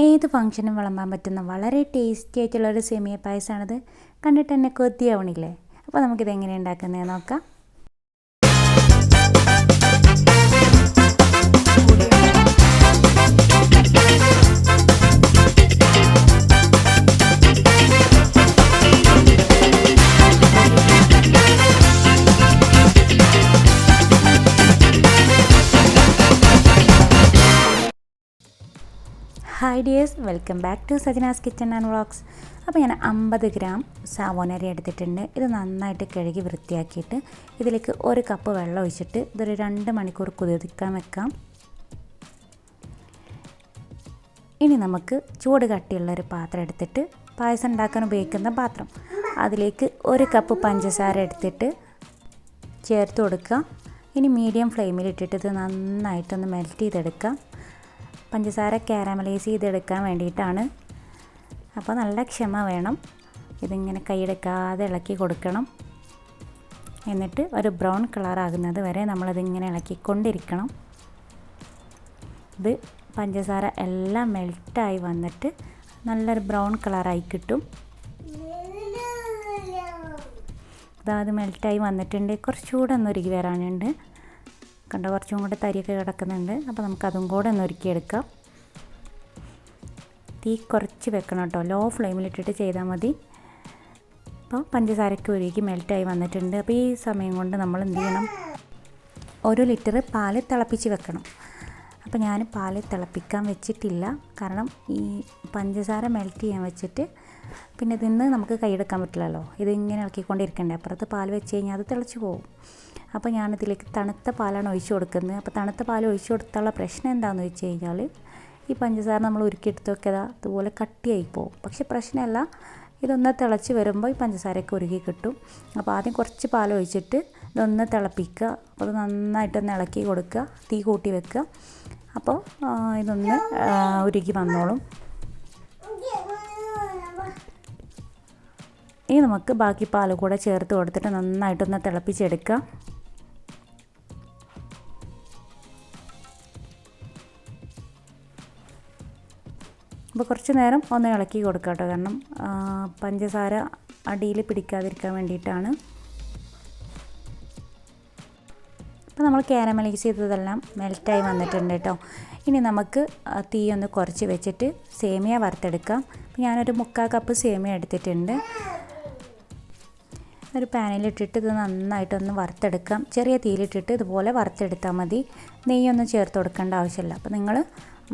ഏത് ഫംഗ്ഷനും വിളമ്പാൻ പറ്റുന്ന വളരെ ടേസ്റ്റി ആയിട്ടുള്ള ആയിട്ടുള്ളൊരു സേമിയ പായസമാണിത് കണ്ടിട്ട് തന്നെ കൊതിയാവണില്ലേ? അപ്പോൾ നമുക്കിത് എങ്ങനെ ഉണ്ടാക്കുന്നത് നോക്കാം. Hi dears welcome back to Sajna's kitchen and vlogs അപ്പോൾ ഞാൻ അമ്പത് ഗ്രാം സാവോനരി എടുത്തിട്ടുണ്ട്. ഇത് നന്നായിട്ട് കഴുകി വൃത്തിയാക്കിയിട്ട് ഇതിലേക്ക് ഒരു കപ്പ് വെള്ളം ഒഴിച്ചിട്ട് ഇതൊരു രണ്ട് മണിക്കൂർ കുതിർക്കാൻ വെക്കാം. ഇനി നമുക്ക് ചൂട് കട്ടിയുള്ള ഒരു പാത്രം എടുത്തിട്ട് പായസം ഉണ്ടാക്കാൻ ഉപയോഗിക്കുന്ന പാത്രം. അതിലേക്ക് ഒരു കപ്പ് പഞ്ചസാര എടുത്തിട്ട് ചേർത്ത് കൊടുക്കുക ഇനി മീഡിയം ഫ്ലെയിമിൽ ഇട്ടിട്ട് ഇത് നന്നായിട്ടൊന്ന് മെൽറ്റ് ചെയ്തെടുക്കാം. പഞ്ചസാര കാരമലൈസ് ചെയ്തെടുക്കാൻ വേണ്ടിയിട്ടാണ്. അപ്പോൾ നല്ല ക്ഷമ വേണം. ഇതിങ്ങനെ കൈയെടുക്കാതെ ഇളക്കി കൊടുക്കണം. എന്നിട്ട് ഒരു ബ്രൗൺ കളർ ആകുന്നത് വരെ നമ്മളതിങ്ങനെ ഇളക്കിക്കൊണ്ടിരിക്കണം. ഇത് പഞ്ചസാര എല്ലാം മെൽറ്റായി വന്നിട്ട് നല്ലൊരു ബ്രൗൺ കളറായി കിട്ടും. അതായത് മെൽറ്റായി വന്നിട്ടുണ്ട്. കുറച്ചുകൂടെ ഒന്ന് ഉരുകി വരാനുണ്ട്. കണ്ട? കുറച്ചും കൂടെ തരിയൊക്കെ കിടക്കുന്നുണ്ട്. അപ്പോൾ നമുക്കതും കൂടെ ഒന്ന് ഒരുക്കിയെടുക്കാം. തീ കുറച്ച് വെക്കണം കേട്ടോ. ലോ ഫ്ലെയിമിലിട്ടിട്ട് ചെയ്താൽ മതി. അപ്പോൾ പഞ്ചസാരയ്ക്ക് ഒരുക്കി മെൽറ്റായി വന്നിട്ടുണ്ട്. അപ്പോൾ ഈ സമയം കൊണ്ട് നമ്മൾ എന്ത് ചെയ്യണം? ഒരു ലിറ്റർ പാൽ തിളപ്പിച്ച് വെക്കണം. അപ്പോൾ ഞാൻ പാൽ തിളപ്പിക്കാൻ വെച്ചിട്ടില്ല. കാരണം ഈ പഞ്ചസാര മെൽറ്റ് ചെയ്യാൻ വെച്ചിട്ട് പിന്നെ ഇതിന്ന് നമുക്ക് കൈയെടുക്കാൻ പറ്റില്ലല്ലോ. ഇതിങ്ങനെ ഇളക്കിക്കൊണ്ടിരിക്കണ്ടേ. അപ്പുറത്ത് പാൽ വെച്ച് കഴിഞ്ഞാൽ അത് തിളച്ച് പോകും അപ്പോൾ ഞാനിതിലേക്ക് തണുത്ത പാലാണ് ഒഴിച്ചു കൊടുക്കുന്നത്. അപ്പോൾ തണുത്ത പാൽ ഒഴിച്ചു കൊടുത്തുള്ള പ്രശ്നം എന്താണെന്ന് വെച്ച് കഴിഞ്ഞാൽ ഈ പഞ്ചസാര നമ്മൾ ഉരുക്കിയെടുത്ത് വെക്കതാ. അതുപോലെ കട്ടിയായി പോകും പക്ഷേ പ്രശ്നമല്ല ഇതൊന്ന് തിളച്ച് വരുമ്പോൾ ഈ പഞ്ചസാരയൊക്കെ ഉരുകി കിട്ടും. അപ്പോൾ ആദ്യം കുറച്ച് പാൽ ഒഴിച്ചിട്ട് ഇതൊന്ന് തിളപ്പിക്കുക. അപ്പോൾ അത് നന്നായിട്ടൊന്ന് ഇളക്കി കൊടുക്കുക. തീ കൂട്ടി വെക്കുക. അപ്പോൾ ഇതൊന്ന് ഉരുകി വന്നോളും. ഇനി നമുക്ക് ബാക്കി പാൽ കൂടെ ചേർത്ത് കൊടുത്തിട്ട് നന്നായിട്ടൊന്ന് തിളപ്പിച്ചെടുക്കുക അപ്പോൾ കുറച്ച് നേരം ഒന്ന് ഇളക്കി കൊടുക്കുക കേട്ടോ. കാരണം പഞ്ചസാര അടിയിൽ പിടിക്കാതിരിക്കാൻ വേണ്ടിയിട്ടാണ്. അപ്പോൾ നമ്മൾ കാരമലൈസ് ചെയ്തതെല്ലാം മെൽറ്റായി വന്നിട്ടുണ്ട് കേട്ടോ. ഇനി നമുക്ക് തീ ഒന്ന് കുറച്ച് വെച്ചിട്ട് സേമിയ വറുത്തെടുക്കാം. ഞാനൊരു മുക്കാൽ കപ്പ് സേമിയ എടുത്തിട്ടുണ്ട്. ഒരു പാനിലിട്ടിട്ട് ഇത് നന്നായിട്ടൊന്ന് വറുത്തെടുക്കാം. ചെറിയ തീയിലിട്ടിട്ട് ഇതുപോലെ വറുത്തെടുത്താൽ മതി. നെയ്യൊന്നും ചേർത്ത് കൊടുക്കേണ്ട ആവശ്യമില്ല. അപ്പോൾ നിങ്ങൾ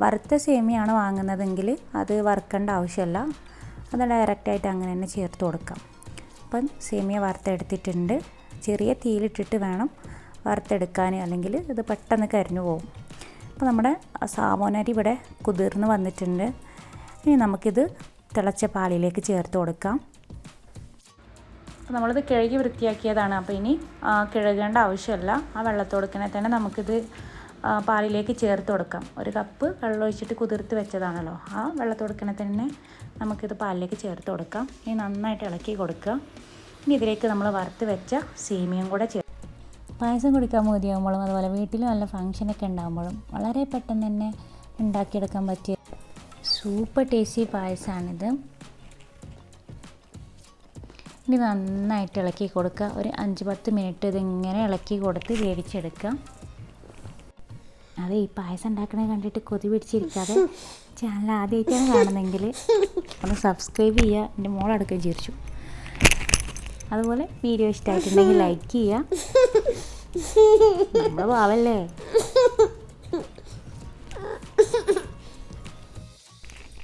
വറുത്ത സേമിയാണ് വാങ്ങുന്നതെങ്കിൽ അത് വറുക്കേണ്ട ആവശ്യമില്ല. അത് ഡയറക്റ്റായിട്ട് അങ്ങനെ തന്നെ ചേർത്ത് കൊടുക്കാം. അപ്പം സേമിയ വറുത്തെടുത്തിട്ടുണ്ട്. ചെറിയ തീയിലിട്ടിട്ട് വേണം വറുത്തെടുക്കാൻ. അല്ലെങ്കിൽ ഇത് പെട്ടെന്ന് കരിഞ്ഞു പോകും. അപ്പോൾ നമ്മുടെ സാമോനരി ഇവിടെ കുതിർന്ന് വന്നിട്ടുണ്ട്. ഇനി നമുക്കിത് തിളച്ച പാലിലേക്ക് ചേർത്ത് കൊടുക്കാം. അപ്പോൾ നമ്മളിത് കിഴകി വൃത്തിയാക്കിയതാണ്. അപ്പോൾ ഇനി കിഴകേണ്ട ആവശ്യമില്ല. ആ വെള്ളത്തോടുക്കനെ തന്നെ നമുക്കിത് പാലിലേക്ക് ചേർത്ത് കൊടുക്കാം. ഒരു കപ്പ് വെള്ളമൊഴിച്ചിട്ട് കുതിർത്ത് വെച്ചതാണല്ലോ. ആ വെള്ളത്തോടുക്കനെ തന്നെ നമുക്കിത് പാലിലേക്ക് ചേർത്ത് കൊടുക്കാം. ഇനി നന്നായിട്ട് ഇളക്കി കൊടുക്കുക. ഇനി ഇതിലേക്ക് നമ്മൾ വറുത്ത് വെച്ച സേമിയം കൂടെ ചേർ പായസം കുടിക്കാൻ മതിയാകുമ്പോഴും അതുപോലെ വീട്ടിൽ നല്ല ഫങ്ഷനൊക്കെ ഉണ്ടാകുമ്പോഴും വളരെ പെട്ടെന്ന് തന്നെ ഉണ്ടാക്കിയെടുക്കാൻ പറ്റിയ സൂപ്പർ ടേസ്റ്റി പായസമാണിത് ഇനി നന്നായിട്ട് ഇളക്കി കൊടുക്കുക. ഒരു അഞ്ച് പത്ത് മിനിറ്റ് ഇതിങ്ങനെ ഇളക്കി കൊടുത്ത് വേവിച്ചെടുക്കുക. അതെ ഈ പായസം ഉണ്ടാക്കണത് കണ്ടിട്ട് കൊതി പിടിച്ചിരിക്കാതെ ചാനൽ ആദ്യമായിട്ടാണ് കാണുന്നതെങ്കിൽ ഒന്ന് സബ്സ്ക്രൈബ് ചെയ്യുക. എന്റെ മോളടക്കം ചിരിച്ചു. അതുപോലെ വീഡിയോ ഇഷ്ടമായിട്ടുണ്ടെങ്കിൽ ലൈക്ക് ചെയ്യുക. നമ്മൾ പാവല്ലേ?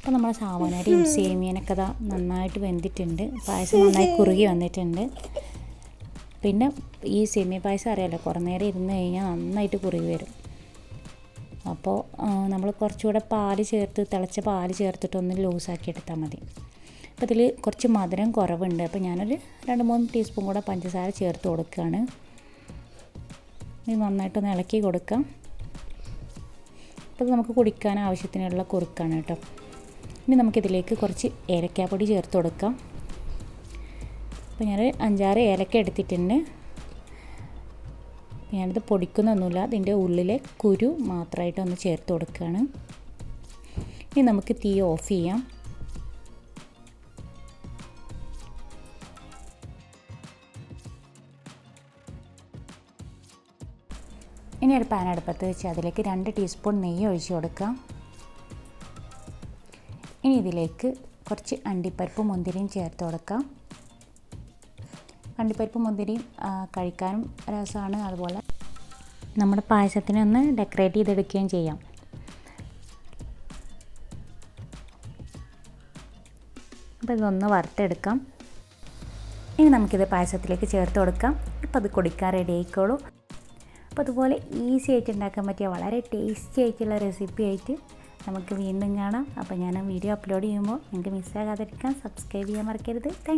അപ്പോൾ നമ്മുടെ സാവനരിയും സേമിയനൊക്കെ ഇതാ നന്നായിട്ട് വെന്തിട്ടുണ്ട്. പായസം നന്നായി കുറുകി വന്നിട്ടുണ്ട്. പിന്നെ ഈ സേമിയ പായസം അറിയാമല്ലോ കുറേ നേരം ഇരുന്ന് കഴിഞ്ഞാൽ നന്നായിട്ട് കുറുകി വരും. അപ്പോൾ നമ്മൾ കുറച്ചുകൂടെ പാൽ ചേർത്ത് തിളച്ച പാൽ ചേർത്തിട്ടൊന്ന് ലൂസാക്കി എടുത്താൽ മതി. അപ്പോൾ ഇതിൽ കുറച്ച് മധുരം കുറവുണ്ട്. അപ്പോൾ ഞാനൊരു രണ്ട് മൂന്ന് ടീസ്പൂൺ കൂടെ പഞ്ചസാര ചേർത്ത് കൊടുക്കുകയാണ് ഇത് നന്നായിട്ടൊന്ന് ഇളക്കി കൊടുക്കാം. അപ്പോൾ നമുക്ക് കുടിക്കാൻ ആവശ്യത്തിനുള്ള കുറുക്കാണ് കേട്ടോ. ഇനി നമുക്കിതിലേക്ക് കുറച്ച് ഏലക്കാപ്പൊടി ചേർത്ത് കൊടുക്കാം. അപ്പോൾ ഞാൻ അഞ്ചാറ് ഏലക്ക എടുത്തിട്ടുണ്ട്. ഞാനിത് പൊടിക്കുന്നൊന്നുമില്ല. അതിന്റെ ഉള്ളിലെ കുരു മാത്രമായിട്ട് ഒന്ന് ചേർത്ത് കൊടുക്കുകയാണ്. ഇനി നമുക്ക് തീ ഓഫ് ചെയ്യാം. ഇനി ഒരു പാൻ അടുപ്പത്ത് വെച്ച് അതിലേക്ക് രണ്ട് ടീസ്പൂൺ നെയ്യ് ഒഴിച്ച് കൊടുക്കാം. ഇനി ഇതിലേക്ക് കുറച്ച് അണ്ടിപ്പരിപ്പ് മുന്തിരിയും ചേർത്ത് കൊടുക്കാം. അണ്ടിപ്പരിപ്പ് മുന്തിരിയും കഴിക്കാനും രസമാണ്. അതുപോലെ നമ്മുടെ പായസത്തിനെ ഒന്ന് ഡെക്കറേറ്റ് ചെയ്തെടുക്കുകയും ചെയ്യാം. അപ്പോൾ ഇതൊന്ന് വറുത്തെടുക്കാം. ഇനി നമുക്കിത് പായസത്തിലേക്ക് ചേർത്ത് കൊടുക്കാം. ഇപ്പോൾ അത് കുടിക്കാൻ റെഡി ആയിക്കോളൂ. അപ്പോൾ അതുപോലെ ഈസി ആയിട്ട് ഉണ്ടാക്കാൻ പറ്റിയ വളരെ ടേസ്റ്റി ആയിട്ടുള്ള റെസിപ്പി ആയിട്ട് നമുക്ക് വീണ്ടും കാണാം. അപ്പോൾ ഞാൻ വീഡിയോ അപ്ലോഡ് ചെയ്യുമ്പോൾ നിങ്ങൾക്ക് മിസ്സാകാതിരിക്കാൻ സബ്സ്ക്രൈബ് ചെയ്യാൻ മറക്കരുത്. താങ്ക്